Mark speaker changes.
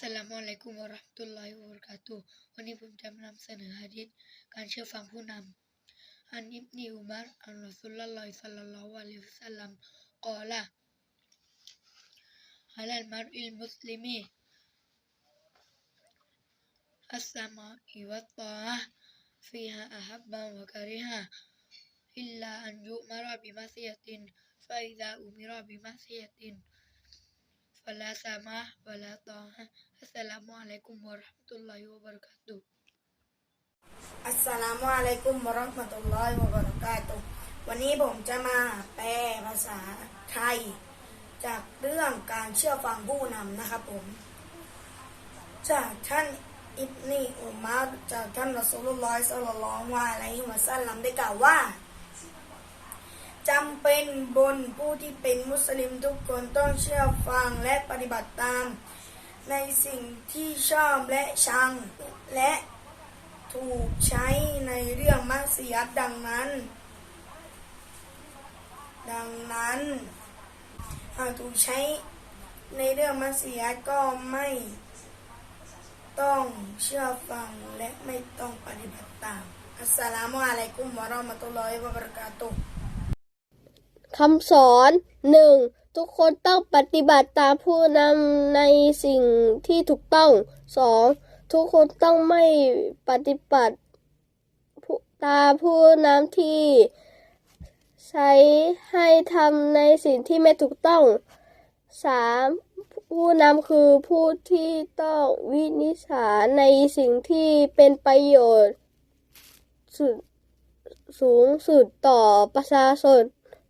Speaker 1: ลัยกุมวะเราะห์มะตุลลอฮิวะบะเราะกาตุฮ์วันนี้ผมจะมานำเสนอหะดีษการเชื่อฟังผู้นำอันอิบนีอุมัรอันรอซูลุลลอฮิศ็อลลัลลอฮุอะลัยฮิวะซัลลัมกล่าวอะลัลมัรอิลมุสลิมีอัสสะมาอิวัตตออะห์ฟีฮาอะฮับบะวะกะริฮะอิลลาอันยุมะรบิมะซิยะตินฟะอิซาอุมิรบิมะซิยะติน فلا سماح ولا طاعة
Speaker 2: Assalamualaikum warahmatullahi wabarakatuh. Assalamualaikum warahmatullahi wabarakatuh. วันนี้ผมจะมาแปลภาษาไทย จากเรื่องการเชื่อฟังผู้นำนะครับผม จากท่านอิบนีอุมาจากท่านรอสูลุลอยสลลองวาอะไรมาสั้นลำได้กล่าวว่าจำเป็นบนผู้ที่เป็นมุสลิมทุกคนต้องเชื่อฟังและปฏิบัติตาม ในสิ่งที่ชอบและชัง และถูกใช้ในเรื่องมัสยิดดังนั้น ดังนั้น หากถูกใช้ในเรื่องมัสยิดก็ไม่ต้องเชื่อฟังและไม่ต้องปฏิบัติตาม อัสสลามุอะลัยกุมวะเราะมะตุลลอฮิวะบะเราะกาตุฮ์
Speaker 3: คำสอนหนึ่ง ทุกคนต้องปฏิบัติตามผู้นำในสิ่งที่ถูกต้องสองทุกคนต้องไม่ปฏิบัติตามผู้นำที่ ใช้ให้ทำในสิ่งที่ไม่ถูกต้องสามผู้นำคือผู้ที่ต้องวินิจฉัยในสิ่งที่เป็นประโยชน์สุดสูงสุดต่อประชาชน